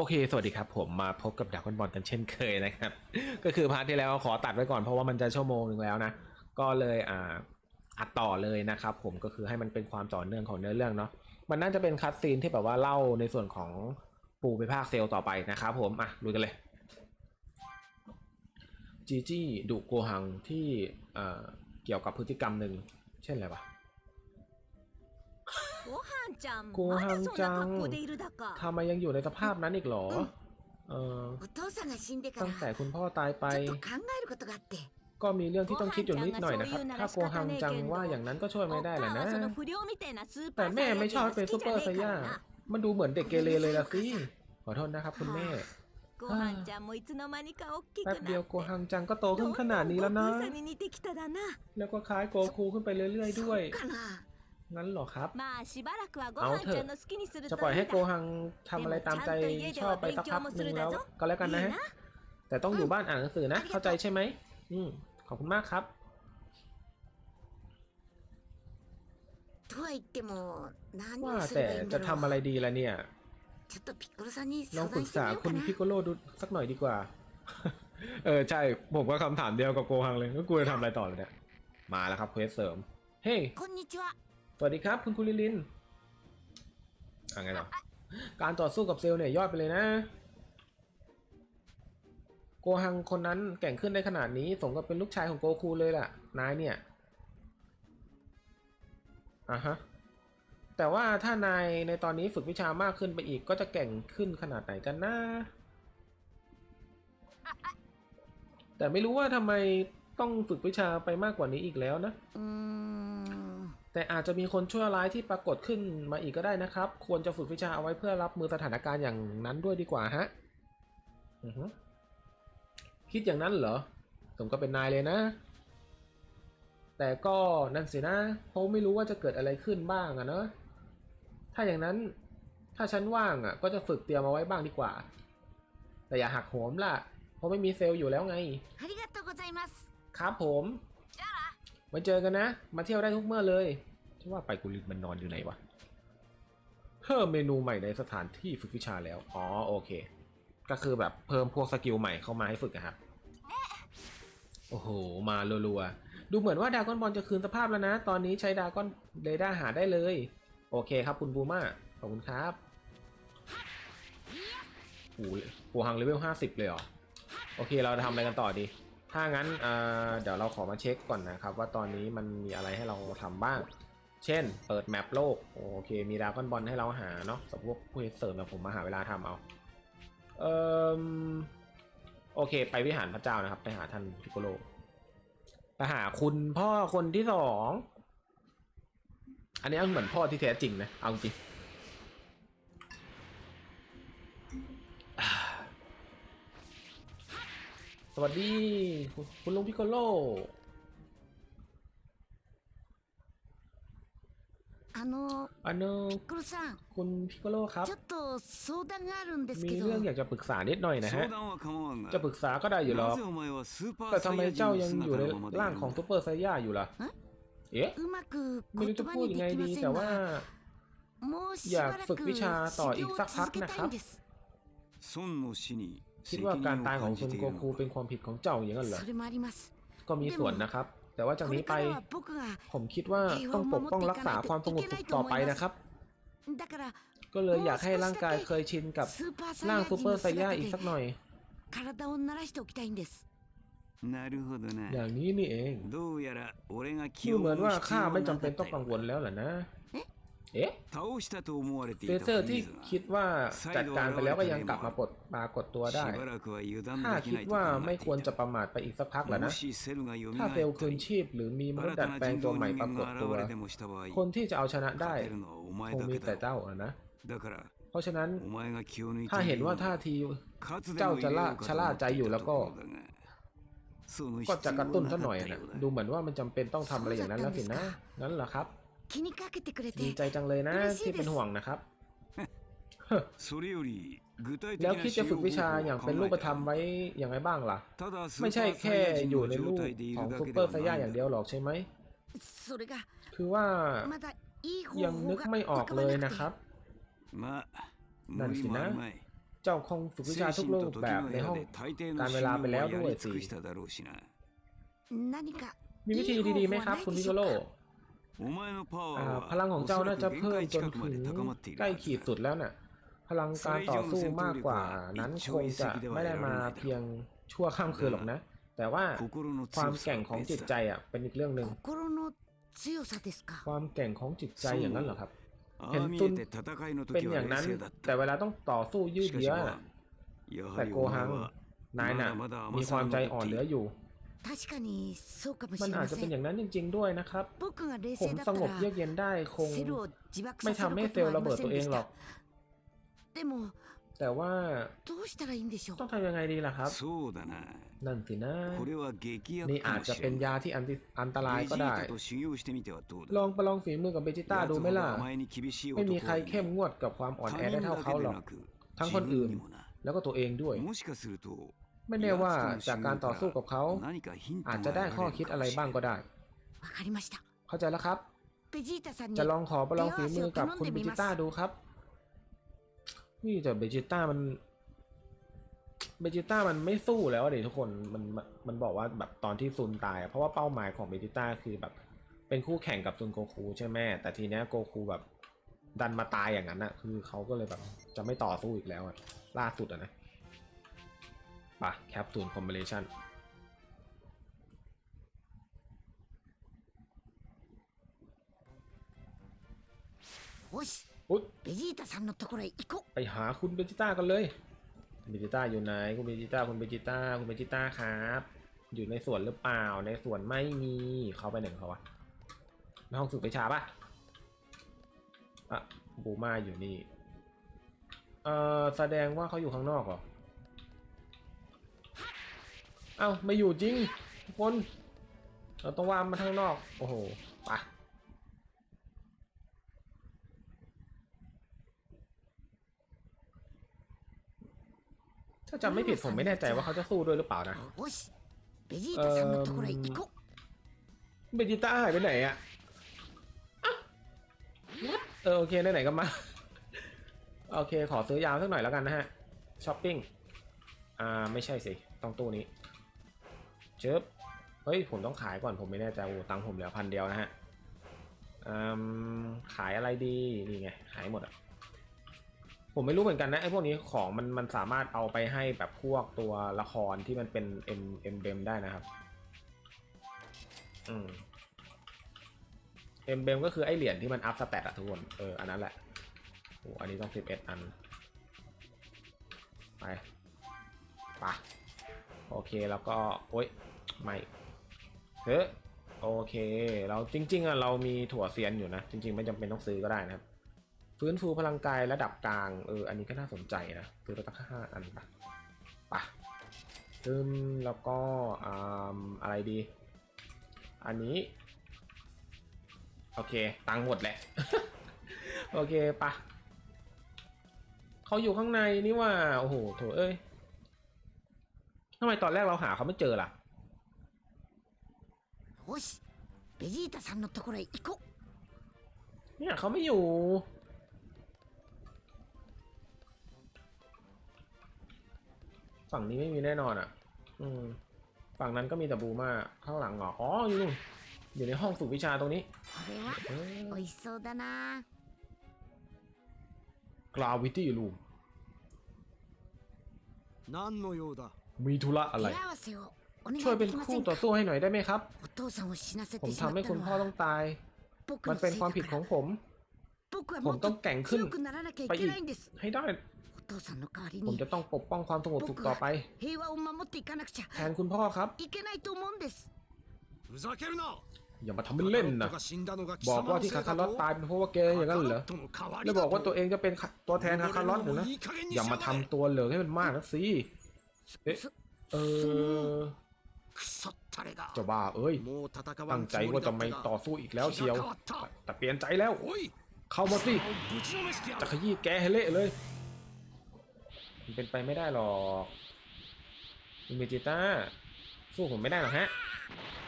โอเค สวัสดีครับ ผมมาพบกับดักบอลกันเช่นเคยนะครับ ก็คือพาร์ทที่แล้วขอตัดไว้ก่อนเพราะว่ามันจะชั่วโมงหนึ่งแล้วนะ ก็เลยอ่าอัดต่อเลยนะครับ ผมก็คือให้มันเป็นความต่อเนื่องของเนื้อเรื่องเนาะ มันน่าจะเป็นคัดซีนที่แบบว่าเล่าในส่วนของปู่ไปภาคเซลต่อไปนะครับผม อะลุกันเลย จีจี้ดุโกหังที่เอ่อเกี่ยวกับพฤติกรรมหนึ่ง เช่นอะไรวะโกหั ちゃんな格好でいるだか ทำไมยังอยู่ในสภาพนั้นอีกเหรอ เออ お父さんが死んでか ตั้ง ら แต่คุณพ่อตายไป ちょっと考えることがあって ก็มีเรื่องที่ต้องคิดอยู่นิดหน่อยนะครับ ถ้าโกหังจังว่าอย่างนั้นก็ช่วย お ไม่ได้แหละ 母 นะ はその不良みたいなスーパ แต่ ー แม่ サイヤ ไม่ 人 ชอบ が ให้เป็น 好 ซู き เปอ じゃ ร์ ね ไซ えか ย่า らな มันดูเหมือนเด็กเกเรเลยละสิ ขอโทษนะครับคุณแม่ ご飯ちゃんもいつの間にか大きく แป๊บ な เดียว っ โก て หังจังก็โตขึ้นข どん นาด どん นี้แล้วนะ 悟空さんに似てきただな แล้วก็คล้ายโกคูขึ้นไปเรื่อยๆด้วย そうかな งั้นเหรอครับ まあしばらくはごเอา 飯 เถอะ ちゃんの好きにする จะ と ปล่อย い ให้ い โก だ หังทำอะไรตามใจชอบไปสักพักหนึ่งแล้วก็แล้วกันนะฮะ แต่ต้องอยู่บ้านอ่านหนังสือนะ เข้าใจใช่ไหมอืมขอบคุณมากครับ とは言っても何 ว่า をす แต่ ればいいん จะ だ ทำ ろ อะไร う ดีล่ะเนี่ย ちょっとピッコロさんに ลอง 相 ปรึ 談 ก して ษา みよう คุ か ณ な พิโกโลดูสักหน่อยดีกว่า เออใช่ ผมก็คำถามเดียวกับโกฮังเลยก็กูจะทำอะไรต่อเลยเนี่ย มาแล้วครับเควสเสริม เฮ้ย こんにちは สวัสดีครับ คุณคุริลินอะไงต่อการต่อสู้กับเซลล์เนี่ยยอดไปเลยนะ โกฮังคนนั้นแก่งขึ้นได้ขนาดนี้สมกับเป็นลูกชายของโกคูเลยล่ะ นายเนี่ยอะฮะแต่ว่าถ้านายในตอนนี้ฝึกวิชามากขึ้นไปอีกก็จะแก่งขึ้นขนาดไหนกันนะแต่ไม่รู้ว่าทำไมต้องฝึกวิชาไปมากกว่านี้อีกแล้วนะうーん แต่อาจจะมีคนชั่วร้ายที่ปรากฏขึ้นมาอีกก็ได้นะครับ ควรจะฝึกวิชาเอาไว้เพื่อรับมือสถานการณ์อย่างนั้นด้วยดีกว่าฮะคิดอย่างนั้นเหรอผมก็เป็นนายเลยนะ แต่ก็นั่นสินะเขาไม่รู้ว่าจะเกิดอะไรขึ้นบ้างอะเนาะถ้าอย่างนั้นถ้าฉันว่างอะก็จะฝึกเตรียมเาไว้บ้างดีกว่า แต่อย่าหักโหมล่ะ เพราะไม่มีเซลล์อยู่แล้วไงครับผมไว้เจอกันนะ มาเที่ยวได้ทุกเมื่อเลย ฉันว่าไปกุลินมันนอนอยู่ไหนวะ เพิ่มเมนูใหม่ในสถานที่ฝึกวิชาแล้ว อ๋อโอเค ก็คือแบบเพิ่มพวกสกิลใหม่เข้ามาให้ฝึกอะครับ โอ้โห มารัวๆ ดูเหมือนว่าดากอนบอลจะคืนสภาพแล้วนะ ตอนนี้ใช้ดากอนเรดาร์หาได้เลย โอเคครับคุณบูมาขอบคุณครับโอ้โหปูฮังเลเวลห้าสิบเลยเหรอ โอเคเราจะทำอะไรกันต่อดี ถ้างั้นเอ่อเดี๋ยวเราขอมาเช็คก่อนนะครับ ว่าตอนนี้มันมีอะไรให้เราทำบ้าง เช่น เปิดแมปโลก โอเค มีดราก้อนบอลให้เราหาเนาะสำหรับพวกผู้เสริมแบบผมมาหาเวลาทำเอา เอ่อโอเค ไปวิหารพระเจ้านะครับ ไปหาท่านพิโกโลไปหาคุณพ่อคนที่สอง อันนี้เหมือนพ่อที่แท้จริงนะ เอาจริงสวัสดีคคุณลุงพิโกโล あの อันเน ピッコロさん คุณพิโกโลครับ ちょっと相談があるんです มี けど เรื่องอยากจะปรึกษานิดหน่อยนะฮะ 相談は構わんが จะปรึกษาก็ได้อยู่หรอ なぜお前はスーパ แต่ ー ทำ サイ ไม ヤ人 เจ้า の ยัง 姿 อยู่ใน のままでい ร่าง る ของ ん ซู だ เปอร์ไซย่าอยู่ล่ะ เอ๊ะ うまく ไม่รู้ 言 จะ 葉 พูด に ยังไง できま ดี せん แต่ว่า がもうし อยาก ばら ฝึก く วิชาต่ออี 修 ก 行を สักพัก 続け นะค た รั い บ んです 孫の死に คิด 責 ว่า 任 การ を ตายของ 感じ คุณ てい โก る คู の เป็น か ความผิดของเจ้าอย่างนั้นเหรอ それもあります ก็มีส่วนนะครับ แต่ว่าจากนี้ไป ผมคิดว่าต้องปกป้องรักษาความสงบสุขต่อไปนะครับ ก็เลยอยากให้ร่างกายเคยชินกับร่างซูเปอร์ไซย่าอีกสักหน่อยอย่างนี้นี่เองดูเหมือนว่าข้าไม่จำเป็นต้องกังวลแล้วล่ะนะ เอ๊ะเฟเซอร์ที่คิดว่าจัดการไปแล้วก็ยังกลับมาปลดปรากฏตัวได้ ถ้าคิดว่าไม่ควรจะประมาทไปอีกสักพักแล้วนะ ถ้าเซลล์คืนชีพหรือมีมนุษย์ดัดแปลงตัวใหม่ปรากฏตัว คนที่จะเอาชนะได้คงมีแต่เจ้าอะนะเพราะฉะนั้นถ้าเห็นว่าท่าทีเจ้าจะล่าชะล่าใจอยู่แล้วก็ ก็จะกระตุ้นซะหน่อยนะดูเหมือนว่ามันจำเป็นต้องทำอะไรอย่างนั้นแล้วสินะงั้นเหรอครับ 気にかけてくれ ดี て ใจจังเลยนะ 嬉しいです ที่เป็นห่วงนะครับ それより具体的 แล้ว な คิด 使 จะ 用 ฝึก 方 วิชา 法 อย่าง を考 เป็นรู え ป た ธรรมไว้อย่างไรบ้างล่ะ ただス ไม่ ーパ ใช่ ーサ แค่ イヤ人 อยู่ の ใน 状 รูป 態でい ของ るだ ซู け เป で อ は ร์ไซ な ย่าย อย่าง ん เดียว だ หรอกใช่ไหม それが คือว่า まだいい方 ยัง 法 นึก が ไม่ออก 浮か เล ば ย な นะ く ครับ まあなんしな無理もあるまい เจ้าคงฝึกวิชา 精 ทุก 神 รู と ป 時 แบบ の ใน 部 ห้อง 屋で大抵のการเว 修 ลา 行 ไป は แล้ว や ด้วย り尽 สิ くしただろうしな何か มีวิธีดีๆไหมครับ คุณพิโกโล お前のパワ พลังของเจ้าน่าจะเพิ่มจนถึงใกล้ขีดสุดแล้วน่ะ พลังการต่อสู้มากกว่านั้นคงจะไม่ได้มาเพียงชั่วข้ามคืนหรอกนะ แต่ว่าความแกร่งของจิตใจอะเป็นอีกเรื่องหนึ่งความแกร่งของจิตใจอย่างนั้นเหรอครับเห็นตุนเป็นอย่างนั้น แต่เวลาต้องต่อสู้ยืดเยื้อแต่โกฮังนายน่ะมีความใจอ่อนเหลืออยู่ 確かにそうかも มัน しれ อา ま จจะ せ เป็น ん อย่างนั้นจริง ๆ ด้วยนะครับ 僕が冷 ผม 静だっ ส た งบเยือก ら เย็นได้คง セルを自爆 ไม่ させ ทำ る ให้ こ เซ と ล は ล์ あ ระ り เบิ ま ด せ ตั ん วเอ で ง し หร た อก でも แต่ว่า どうしたらいいんでしょう ต้องทำยังไงดีล่ะครับ そうだな นั่นสินะ これは劇薬 นี่ か อาจ も จะ し เป็ れ น ない ยาที่อันติอันตราย ベ ก็ ジ ได้ ータと修行してみてはどう ล だ องประลองฝีมือกับเบจิต้าดูไหมล่ะ 奴ほどお前に厳しい ไม่มี 男 ใคร はい เข้ม ない งวดกับความอ่อน 他 แอได้ 人 เท่า だ เขา け หร で อก なく ทั้ง 自 คนอื่ 分 น にもな แล้วก็ตัวเองด้วย もしかすると ไม่แน่ว่าจากการต่อสู้กับเขา อาจจะได้ข้อคิดอะไรบ้างก็ได้ เข้าใจแล้วครับ จะลองขอประลองฝีมือกับคุณเบจิต้าดูครับ นี่แต่เบจิต้ามันเบจิต้ามันไม่สู้แล้วเดี๋ยวทุกคนมันมันบอกว่าแบบตอนที่ซุนตาย เพราะว่าเป้าหมายของเบจิต้าคือแบบ เป็นคู่แข่งกับซุนโกคูใช่ไหมแต่ทีเนี้ยโกคูแบบดันมาตายอย่างนั้นอะคือเขาก็เลยแบบจะไม่ต่อสู้อีกแล้วล่าสุดอะนะ ปะแคปซูลคอมบิเนชันอุ๊ยเบจิต้าซันโตโกะอิโกไปหาคุณเบจิต้ากันเลยเบจิต้าอยู่ไหนคุณเบจิต้าคุณเบจิต้าคุณเบจิต้าครับ อยู่ในสวนหรือเปล่า ในสวนไม่มีเขาไปไหนเขาวะในห้องฝึกวิชาปะอะบูมาอยู่นี่ เออแสดงว่าเขาอยู่ข้างนอกเหรอ เอ้าไม่อยู่จริงทุกคน เราต้องวางมาทางนอก โอ้โหไปถ้าจำไม่ผิดผมไม่แน่ใจว่าเขาจะสู้ด้วยหรือเปล่านะเบจิเบจิต้าหายไปไหนอะเออโอเคไหนๆก็มา โอเคขอซื้อยาวสักหน่อยแล้วกันนะฮะช้อปปิ้ง อ่าไม่ใช่สิ ต้องตู้นี้ เจิบเฮ้ย ผมต้องขายก่อนผมไม่แน่ใจโอ้ตังค์ผมเหลือพันเดียวนะฮะอืมขายอะไรดี นี่ไง ขายหมดอะผมไม่รู้เหมือนกันนะไอ้พวกนี้ของมันมันสามารถเอาไปให้แบบพวกตัวละครที่มันเป็นเอ็มเอ็มเบมได้นะครับ อืมเอ็มเบมก็คือไอเหรียญที่มันอัพสเตตอะทุกคน เออ อันนั้นแหละโอ้อันนี้ต้องสิบเอ็ดอัน ไปไปะโอเคแล้วก็ โอ๊ย ไม่เฮ้โอเค เราจริง ๆอะเรามีถั่วเซียนอยู่นะ จริง ๆ ไม่จำเป็นต้องซื้อก็ได้นะครับ ฟื้นฟูพลังกายระดับกลางเอออันนี้ก็น่าสนใจนะซื้อไปตั้งห้าอันปะปะซึมแล้วก็อ่าอะไรดี อันนี้ โอเค ตังค์หมดแหละ โอเคปะเขาอยู่ข้างในนี่ว่า โอ้โหโถเอ้ยทำไมตอนแรกเราหาเขาไม่เจอล่ะ よしベジータさんのところへ行こ เนี่ยเขาไม่อยู่ ฝั่งนี้ไม่มีแน่นอนอ่ะ อืม ฝั่งนั้นก็มีแต่บูมาข้างหลังเหรอ อ๋อ อยู่นู่นอยู่ในห้องฝึกวิชาตรงนี้ うこれは เออ 美味しそうだな gravity room 何の用だ มีธุระอะไร 手合わせをお願 ช่วยเป็นคู่ต่อสู้ให้หน่อยได้ไหมครับ ผมทำให้คุณพ่อต้องตาย มันเป็นความผิดของผม ผมต้องแก่งขึ้นไปอีกให้ได้ ผมจะต้องปกป้องความสงบสุขต่อไป แทนคุณพ่อครับอย่ามาทำเป็นเล่นนะ บอกว่าที่คาคารอสตายเป็นเพราะว่าแกอย่างนั้นเหรอ แล้วบอกว่าตัวเองจะเป็นตัวแทนคาคารอสหรือนะ อย่ามาทำตัวเหลือให้มันมากนักสิ เออ จะว่าเอ้ยตั้งใจว่าจะไม่ต่อสู้อีกแล้วเชียว แต่เปลี่ยนใจแล้วเข้ามาสิจะขยี้แกให้เละเลยมันเป็นไปไม่ได้หรอกเมจิต้าสู้ผมไม่ได้หรอกฮะ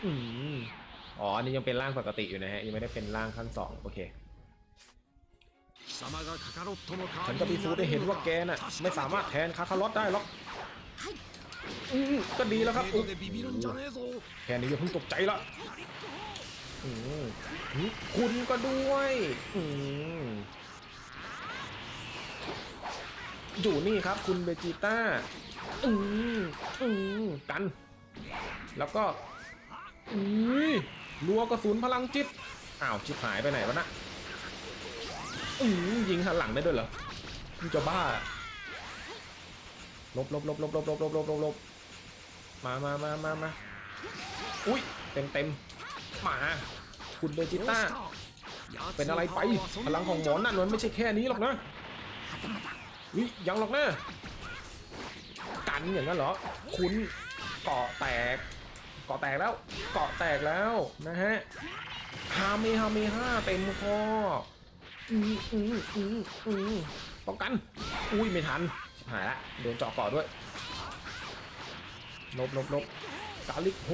อืมอ๋อันนี้ยังเป็นร่างปกติอยู่นะฮะยังไม่ได้เป็นร่างขั้นสองโอเคฉันจะพิสูจน์ได้เห็นว่าแกน่ะไม่สามารถแทนคาคารอตได้หรอก อืมก็ดีแล้วครับแค่นี้อย่าเพิ่งตกใจละอืมคุณก็ด้วย อืมอยู่นี่ครับคุณเบจิต้า อืมอืมกัน แล้วก็อืมรัวกระสุนพลังจิต อ้าวจิบหายไปไหนวะนะอืมยิงหันหลังได้ด้วยเหรอจะบ้า ลบลบลบลบลบลบลบลบลบลบมามามามามาอุ้ยเต็มเต็มมาคุณเบจิต้า เป็นอะไรไป พลังของหมอนนั่นมันไม่ใช่แค่นี้หรอกนะวิยังหรอกนะกันอย่างนั้นเหรอ คุณเกาะแตก เกาะแตกแล้ว เกาะแตกแล้วนะฮะฮาเมฮาเมห้าเต็มคออืออืออืออือป้องกัน อุ้ยไม่ทัน หายละโดนเจาะก่อด้วยลบลบลบกาลิกโฮ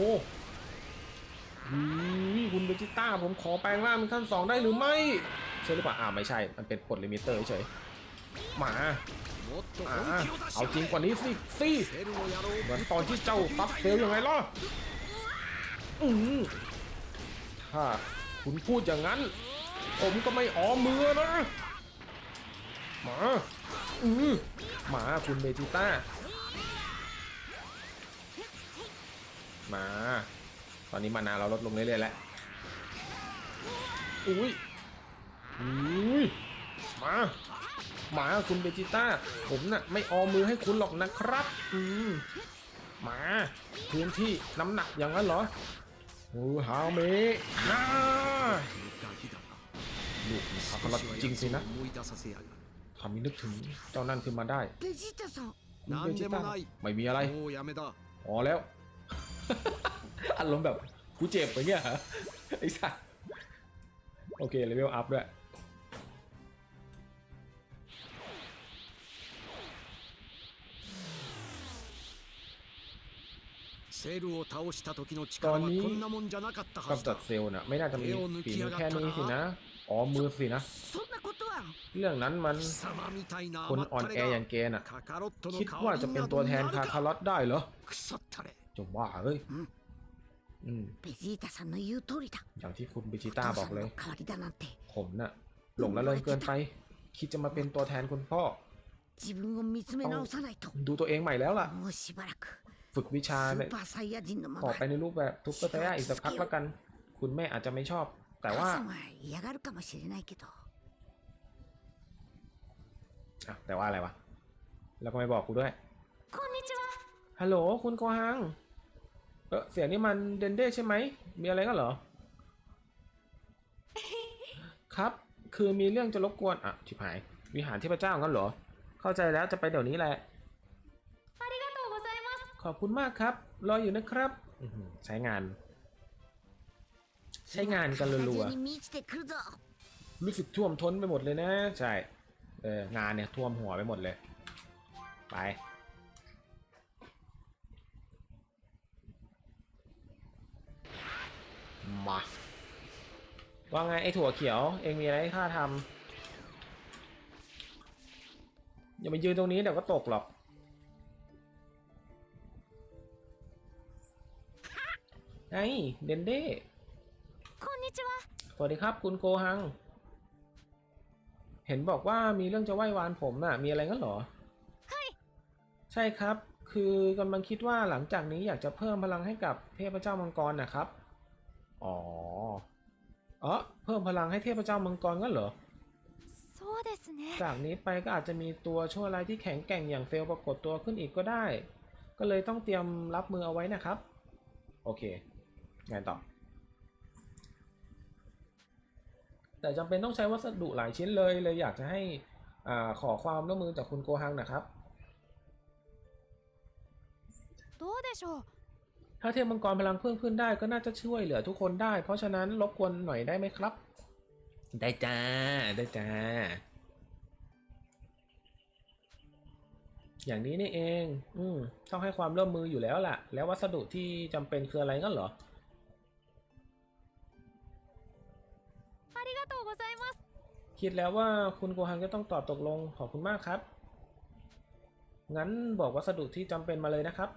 นี่คุณเบจิต้าผมขอแปลงร่างเป็นขั้นสองได้หรือไม่ใช่หรือเปล่าอ่าไม่ใช่ มันเป็นกดลิมิเตอร์เฉยมาอเอาจริงกว่านี้สิสิเหมือนตอนที่เจ้าฟับเฟลยังไงล่ะถ้าคุณพูดอย่างนั้น ผมก็ไม่อ้อมือนะมา อืมมาคุณเบจิต้ามา ตอนนี้มานาเราลดลงเรื่อยๆแล้วอุ้ยอุ้ยมาหมาคุณเบจิต้า ผมนะ่ะไม่ออมือให้คุณหรอกนะครับ อืมมาพื้นที่น้ำหนักอย่างนั้นเหรอมือฮาวเมฮ่าลูกพลัถจริงสินะ ทำให้นึกถึงเจ้านั่นขึ้นมาได้ ベジータさん คุณ なん เบจิ でも ต้า ない ไม่มีอะไร もうやめだ อ๋อแล้ว อารมณ์แบบกูเจ็บไปเงี้ยเหรอไอ้สัสโอเคเลเวลอัพด้วย セルを倒した時の力はこんなもんじゃなかったは กับ ず จั だ ดเซลล์น่ะไม่น่าจะมีฝีมือแค่นี้สินะ อ๋อมือสินะ เรื่องนั้นมันคนอ่อนแออย่างแกน่ะ คิดว่าจะเป็นตัวแทนคาคารอตได้เหรอจะว่าเฮ้ยอย่างที่คุณบิจิต้าบอกเลย ผมน่ะ หลงละเลยเกินไป คิดจะมาเป็นตัวแทนคุณพ่อดูตัวเองใหม่แล้วล่ะ ฝึกวิชาเลยต่อไปในรูปแบบทุกเตอร์ไซอีกสักพักแล้วกัน คุณแม่อาจจะไม่ชอบ แต่ว่าแต่ว่าอะไรวะ แล้วก็ไม่บอกกูด้วยฮัลโหลคุณโกฮัง เออเสียงนี่มันเดนเด้ใช่ไหม มีอะไรกันเหรอ ครับ คือมีเรื่องจะรบกวน อะ ชิบหาย วิหารเทพเจ้ากันเหรอ เข้าใจแล้วจะไปเดี๋ยวนี้แหละ ขอบคุณมากครับ รออยู่นะครับ ใช้งาน ช้งานกันรัวๆรู้สึกท่วมท้นไปหมดเลยนะ ใช่เอองานเนี่ยท่วมหัวไปหมดเลย ไปมาว่าไงไอถั่วเขียว เองมีอะไรให้ข้าทำอย่ามายืนตรงนี้เดี๋ยวก็ตกหรอกไอเดนเด้ こんにちは สวัสดีครับคุณโกฮัง เห็นบอกว่ามีเรื่องจะไหว้วานผมน่ะ มีอะไรงั้นเหรอ ใช่ครับ คือกำลังคิดว่าหลังจากนี้อยากจะเพิ่มพลังให้กับเทพเจ้ามังกรนะครับ อ๋ออ๋อเพิ่มพลังให้เทพเจ้ามังกรงั้นเหรอ そうですね จากนี้ไปก็อาจจะมีตัวชั่วร้ายที่แข็งแกร่งอย่างเฟลปรากฏตัวขึ้นอีกก็ได้ ก็เลยต้องเตรียมรับมือเอาไว้นะครับ โอเคไงต่อ แต่จำเป็นต้องใช้วัสดุหลายชิ้นเลย เลยอยากจะให้อาขอความร่วมมือจากคุณโกฮังนะครับ どうでしょう ถ้าเทพมังกรพลังเพิ่มขึ้นได้ก็น่าจะช่วยเหลือทุกคนได้ เพราะฉะนั้นรบกวนหน่อยได้ไหมครับ ได้จ้า ได้จ้า อย่างนี้นี่เอง อืม ต้องให้ความร่วมมืออยู่แล้วล่ะ แล้ววัสดุที่จำเป็นคืออะไรงั้นเหรอ ริกาโตะโกไคิดแล้วว่าคุณโกฮังก็ต้องตอบตกลงขอบคุณมากครับ งั้นบอกวัสดุที่จำเป็นมาเลยนะครับ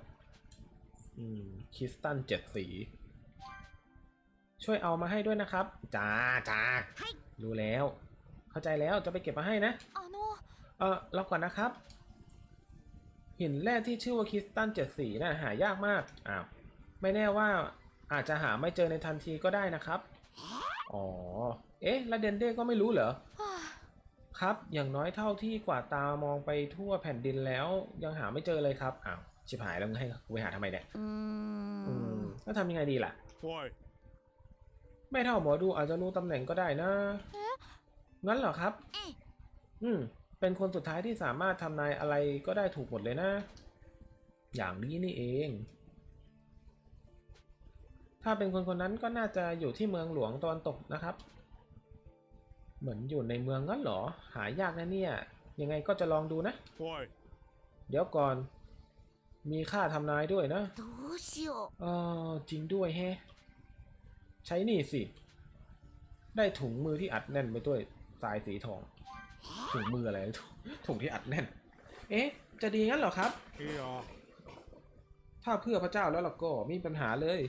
อืมคริสตัลเจ็ดสี ช่วยเอามาให้ด้วยนะครับจ้าจ้ารู้แล้ว เข้าใจแล้วจะไปเก็บมาให้นะอ๋อโเออรอก่อนนะครับ หินแร่ที่ชื่อว่าคริสตัลเจ็ดสีนะ่ะหายากมากอ้าวไม่แน่ว่าอาจจะหาไม่เจอในทันทีก็ได้นะครับ อ๋อ เอ๊ะล้เดนเด้ก็ไม่รู้เหรอ ครับ อย่างน้อยเท่าที่กว่าตามองไปทั่วแผ่นดินแล้ว ยังหาไม่เจอเลยครับ อ้าว ชิบหายแล้วมึงให้ไปหาทำไมเนี่ยอืมแล้วทำยังไงดีล่ะ ไม่เท่าหมอดูอาจจะรู้ตำแหน่งก็ได้นะ งั้นเหรอครับ อืม เป็นคนสุดท้ายที่สามารถทำนายอะไรก็ได้ถูกหมดเลยนะ อย่างนี้นี่เอง ถ้าเป็นคนคนนั้นก็น่าจะอยู่ที่เมืองหลวงตอนตกนะครับ เหมือนอยู่ในเมืองงั้นเหรอ หายากนะเนี่ย ยังไงก็จะลองดูนะ おい เดี๋ยวก่อน มีค่าทำนายด้วยนะ どうしよ เออจริงด้วยแฮะ ใช้นี่สิ ได้ถุงมือที่อัดแน่นไปด้วยทรายสีทอง ถุงมืออะไร ถุงถุงที่อัดแน่น เอ๊ะ จะดีงั้นเหรอครับ いいよ ถ้าเพื่อพระเจ้าแล้วล่ะก็ไมมีปัญหาเลย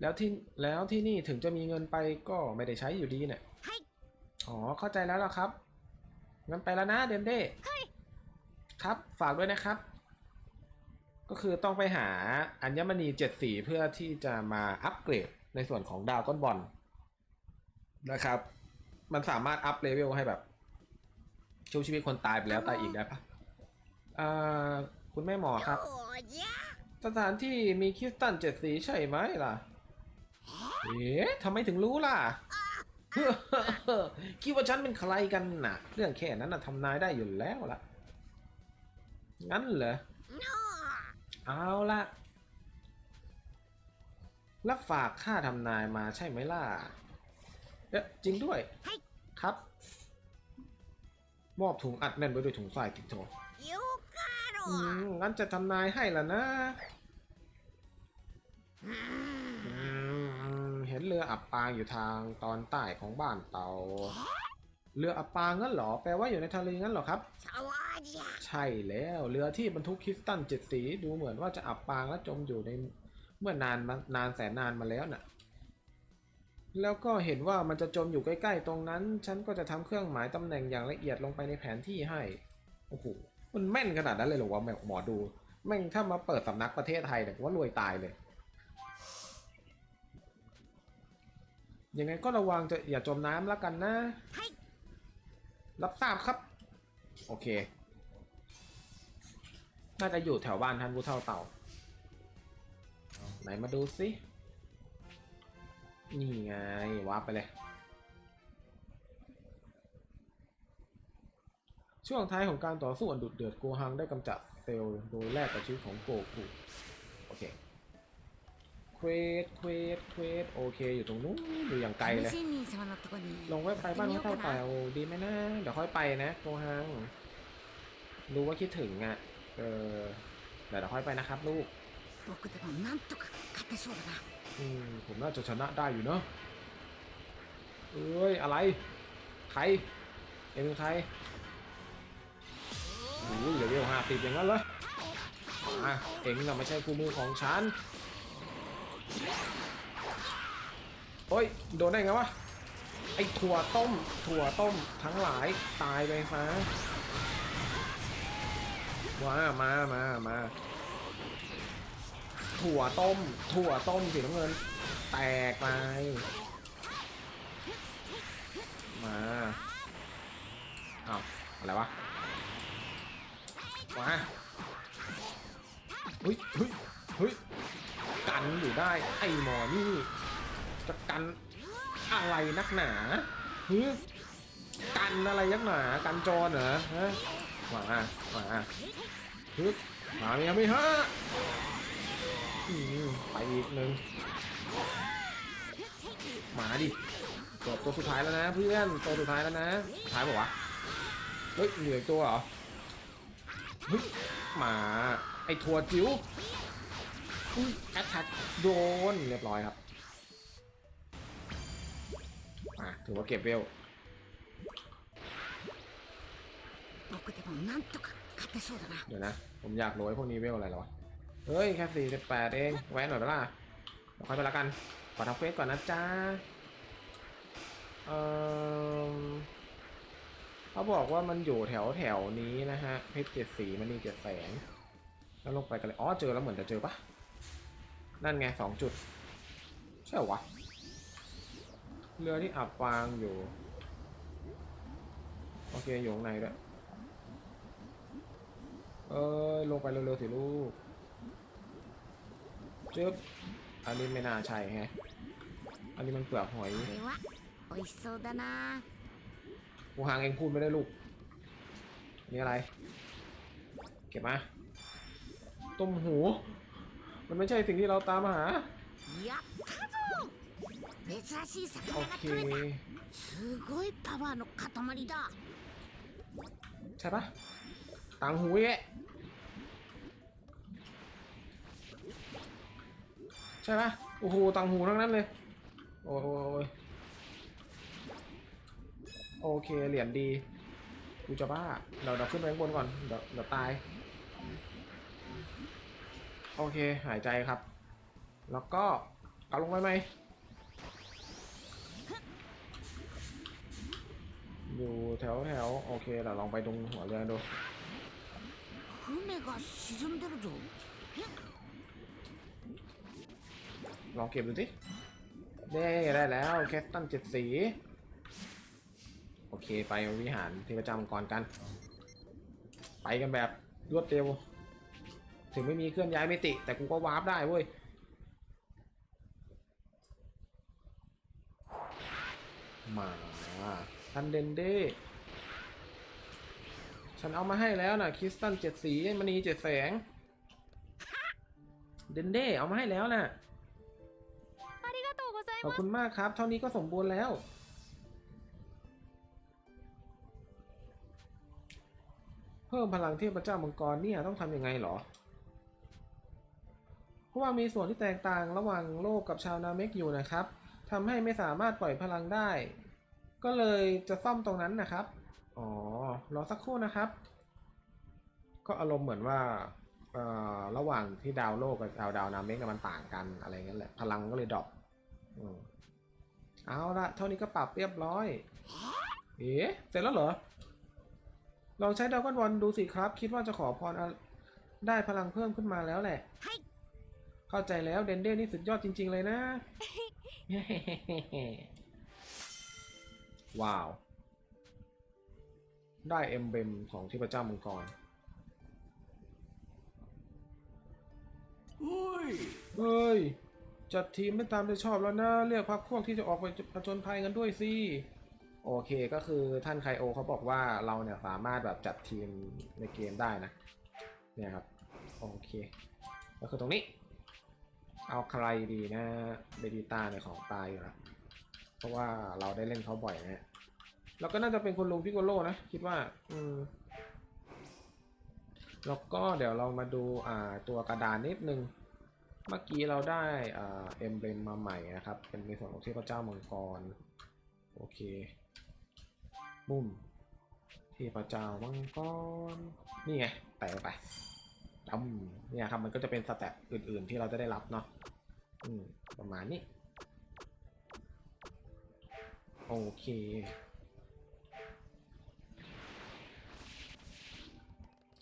แล้วที่แล้วที่นี่ถึงจะมีเงินไปก็ไม่ได้ใช้อยู่ดีเนี่ย はい อ๋อ เข้าใจแล้วล่ะครับ งั้นไปแล้วนะเดนเด้ครับ ฝากด้วยนะครับ ก็คือต้องไปหาอัญมณีเจ็ดสีเพื่อที่จะมาอัปเกรดในส่วนของดาวก้อนบอลนะครับ มันสามารถอัพเลเวลให้แบบชุบชีวิตคนตายไปแล้วตายอีกได้ปะเอ่อคุณแม่หมอครับ สถานที่มีคริสตัลเจ็ดสีใช่ไหมล่ะ เอ๊ะทำไมถึงรู้ล่ะ คิดว่าฉันเป็นใครกันน่ะ เรื่องแค่นั้นน่ะทำนายได้อยู่แล้วละงั้นเหรอ เอาละรับฝากค่าทำนายมาใช่ไหมล่ะเอ๊ะจริงด้วย ครับ มอบถุงอัดแน่นไว้ด้วยถุงทรายติดโถงั้นจะทำนายให้ล่ะนะ นเรืออับปางอยู่ทางตอนใต้ของบ้านเตาเรืออับปางงั้นหรอ แปลว่าอยู่ในทะเลงั้นหรอครับ ใช่แล้ว เรือที่บรรทุกคริสตัลเจ็ดสีดูเหมือนว่าจะอับปางและจมอยู่ในเมื่อนานมานานแสนนานมาแล้วนะ่ะ แล้วก็เห็นว่ามันจะจมอยู่ใกล้ ๆ ตรงนั้น ฉันก็จะทำเครื่องหมายตำแหน่งอย่างละเอียดลงไปในแผนที่ให้ โอ้โห มันแม่นขนาดนั้นเลยหรอวะหมอดู แม่งถ้ามาเปิดสำนักประเทศไทยเนี่ยว่ารวยตายเลย ยังไงก็ระวังจะอย่าจมน้ำแล้วกันนะはいรับทราบครับ โอเค น่าจะอยู่แถวบ้านท่านผู้เฒ่าเต่า ไหนมาดูสิ นี่ไงวาร์ปไปเลย ช่วงท้ายของการต่อสู้อันดุเดือดโกฮังได้กำจัดเซลล์โดยแลกกับชีวิตของโกกุโอเค เควสเควสเควสโอเค อยู่ตรงนู้นอยู่อย่างไกลเลย ลงไว้ไปบ้านเข้าเปล่าดีไหมนะเดี๋ยวค่อยไปนะโกฮังรู้ว่าคิดถึงอะ เออเดี๋ยวค่อยไปนะครับลูกอผมน่าจะชนะได้อยู่เนาะเอ้ย อะไร ใคร เอ็งใครโอ้ยเดี๋ยวเรียวห้าสิบอย่างนั้นเหรออะเอ็งน่ะไม่ใช่คู่มือของฉัน โอ้ย โดนได้ไงวะ ไอ้ถั่วต้ม ถั่วต้มทั้งหลายตายไปซะว้ามามามาถั่วต้ม ถั่วต้มสีน้ำเงิน แตกไปมาอ้าวอะไรวะมาเฮ้ยเฮ้ยเฮ้ย กันอยู่ได้ ไอ้หมอนี่จะกันอะไรนักหนาฮึกันอะไรนักหนากันจรเหรอฮะมามาฮึมาเมียไม่ฮะอืมไปอีกหนึ่งมาดิตัวตัวสุดท้ายแล้วนะเพื่อนตัวสุดท้ายแล้วนะท้ายบอกว่าเฮ้ยเหลืออกตัวเหรอฮ้ยมาไอทัวจิ๋ว แอตแทกโดนเรียบร้อยครับถือว่าเก็บเวลเดี๋ยวนะ ผมอยากรวยพวกนี้เวลอะไรหรอเฮ้ย แค่ 48 เอง แว้หน่อยเลาดี๋ยวค่อยไปละกัน ขอทำเฟสก่อนนะจ้าเขาบอกว่ามันอยู่แถวแถวนี้นะฮะ เพชรเจ็ดสีมันนี่เจ็ดแสนแล้วลงไปกันเลย อ๋อ เจอแล้วเหมือนจะเจอปะ นั่นไงสองจุด ใช่วะเรือที่อับฟางอยู่ โอเคอยู่ข้างในด้วยเออลงไปเร็วๆสิลูกจึ๊บอันนี้ไม่น่าใช่แฮะอันนี้มันเปลือกหอยกูหางเองพูดไม่ได้ลูก นี่อะไร เก็บมา ต้มหู มันไม่ใช่สิ่งที่เราตามหา โอเคใช่ปะต่างหูแยใช่ปะโอ้โหต่างหูทั้งนั้นเลย โอ้โหโอเค เหรียญดี กูจะบ้า เดี๋ยวเราขึ้นไปข้างบนก่อน เดี๋ยวเดี๋ยวตาย โอเค หายใจครับ แล้วก็เอาลงไปไหมอยู่แถวแถวโอเคเราลองไปตรงหัวเรือดูลองเก็บดูสิได้ได้แล้วแคสตันเจ็ดสี โอเคไปวิหารเทพประจำก่อนกัน ไปกันแบบรวดเร็ว ถึงไม่มีเคลื่อนย้ายมิติ แต่กูก็วาร์ปได้เว้ยมาทันเดนเดฉันเอามาให้แล้วนะคริสตัลเจ็ดสีมณีเจ็ดแสง เดนเดเอามาให้แล้วนะขอบคุณมากครับ เท่านี้ก็สมบูรณ์แล้วเพิ่มพลังเทพเจ้ามังกรเนี่ยต้องทำยังไงหรอ เพราะว่ามีส่วนที่แตกต่างระหว่างโลกกับชาวนาเมกอยู่นะครับทำให้ไม่สามารถปล่อยพลังได้ ก็เลยจะซ่อมตรงนั้นนะครับ อ๋อ รอสักครู่นะครับ ก็อารมณ์เหมือนว่าเอ่อระหว่างที่ดาวโลกกับดาวดาวนาเมกมันต่างกันอะไรเงี้ยแหละ พลังก็เลยดรอปอืมเอาละเท่านี้ก็ปรับเรียบร้อย เอ๊ะ เสร็จแล้วเหรอ ลองใช้ดาวก้อนบอลดูสิครับ คิดว่าจะขอพรได้พลังเพิ่มขึ้นมาแล้วแหละ เข้าใจแล้วเดนเด้นี่สุดยอดจริง ๆ เลยนะ ว้าว ได้เอ็มเบมของเทพเจ้ามังกรおいเฮ้ย จัดทีมไม่ตามใจชอบแล้วนะ เรียกพักพวกที่จะออกไปผจญภัยกันด้วยสิ โอเคก็คือท่านไคโอเขาบอกว่าเราเนี่ยสามารถแบบจัดทีมในเกมได้นะ เนี่ยครับ โอเค ก็คือตรงนี้ เอาใครดีนะเบดิต้าในยของตายอยู่แล้วเพราะว่าเราได้เล่นเขาบ่อยนะฮะแล้วก็น่าจะเป็นคุณลุงพิโกโลนะ คิดว่า อืมแล้วก็เดี๋ยวเรามาดูอ่าตัวกระดานนิดนึง เมื่อกี้เราได้อ่าเอ็มเบลมมาใหม่นะครับ เป็นในส่วนของเทพเจ้ามังกร โอเคบุ้มเทพเจ้ามังกร นี่ไง แตะไป ดำเนี่ยครับมันก็จะเป็นสแตทอื่นๆที่เราจะได้รับเนาะอืมประมาณนี้ โอเค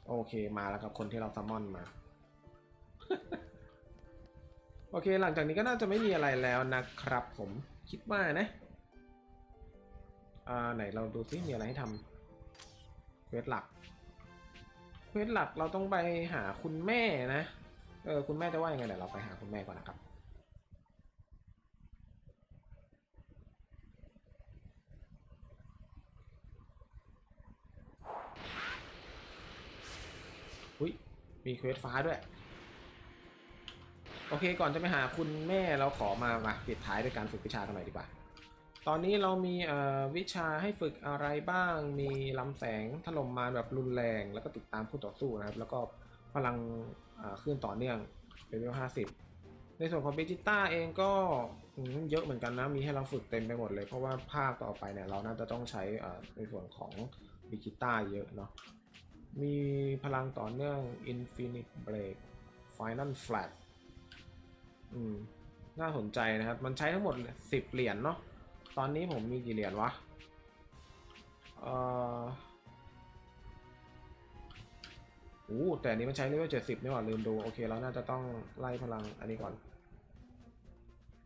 โอเคมาแล้วครับคนที่เราซัมมอนมา โอเคหลังจากนี้ก็น่าจะไม่มีอะไรแล้วนะครับผมคิดว่านะอ่าไหนเราดูซิมีอะไรให้ทำเวสหลัก เควสหลักเราต้องไปหาคุณแม่นะ เออคุณแม่จะว่ายังไงเดี๋ยวเราไปหาคุณแม่ก่อนนะครับอุ้ยมีเควสฟ้าด้วย โอเคก่อนจะไปหาคุณแม่เราขอมามาปิดท้ายด้วยการฝึกวิชากันหน่อยดีกว่า ตอนนี้เรามีวิชาให้ฝึกอะไรบ้าง มีลำแสงถล่มมารแบบรุนแรง แล้วก็ติดตามคู่ต่อสู้นะครับ แล้วก็พลังอ่าคลื่นต่อเนื่องเลเวล50ในส่วนของเบจิต้าเองก็เยอะเหมือนกันนะ มีให้เราฝึกเต็มไปหมดเลย เพราะว่าภาคต่อไปเนี่ยเราน่าจะต้องใช้ในส่วนของเบจิต้าเยอะเนาะ มีพลังต่อเนื่อง Infinite Break Final Flash อืม น่าสนใจนะครับ มันใช้ทั้งหมด 10 เหรียญเนาะ ตอนนี้ผมมีกี่เหรียญวะ เอ่อโอ้แต่นี้มันใช้เลเวล70นี่หว่าลืมดู โอเคเราน่าจะต้องไล่พลังอันนี้ก่อน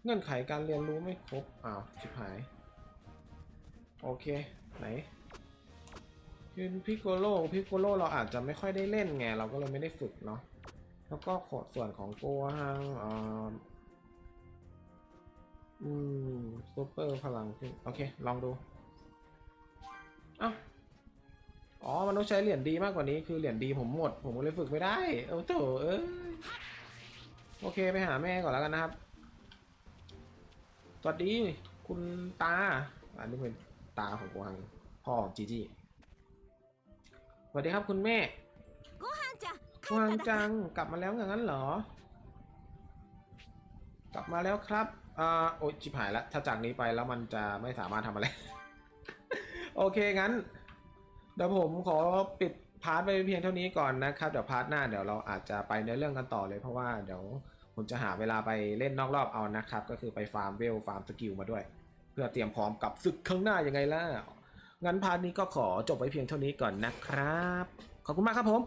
เงื่อนไขการเรียนรู้ไม่ครบ อ้าวชิบหาย โอเค ไหนคือพิกโกโลพิกโกโลเราอาจจะไม่ค่อยได้เล่นไง เราก็เลยไม่ได้ฝึกเนาะแล้วก็ขอส่วนของโกฮังอ่า อืมซูเปอร์พลังขึ้น โอเค ลองดูอ้าอ๋อ มันต้องใช้เหรียญดีมากกว่านี้ คือเหรียญดีผมหมด ผมเลยฝึกไม่ได้ เออโถเออโอเค ไปหาแม่ก่อนแล้วกันนะครับ สวัสดี คุณตา อันนี้เป็นตาของกวางพ่อจีจีสวัสดีครับคุณแม่กวางจัง กลับมาแล้วอย่างนั้นเหรอ กลับมาแล้วครับ อ่าโอ๊ยชิบหายแล้วถ้าจากนี้ไปแล้วมันจะไม่สามารถทำอะไร โอเคงั้น เดี๋ยวผมขอปิดพาร์ทไปเพียงเท่านี้ก่อนนะครับ เดี๋ยวพาร์ทหน้าเดี๋ยวเราอาจจะไปในเรื่องกันต่อเลยเพราะว่าเดี๋ยวผมจะหาเวลาไปเล่นนอกรอบเอานะครับ ก็คือไปฟาร์มเวลฟาร์มสกิลมาด้วย เพื่อเตรียมพร้อมกับศึกข้างหน้ายังไงล่ะงั้นพาร์ทนี้ก็ขอจบไว้เพียงเท่านี้ก่อนนะครับ ขอบคุณมากครับผม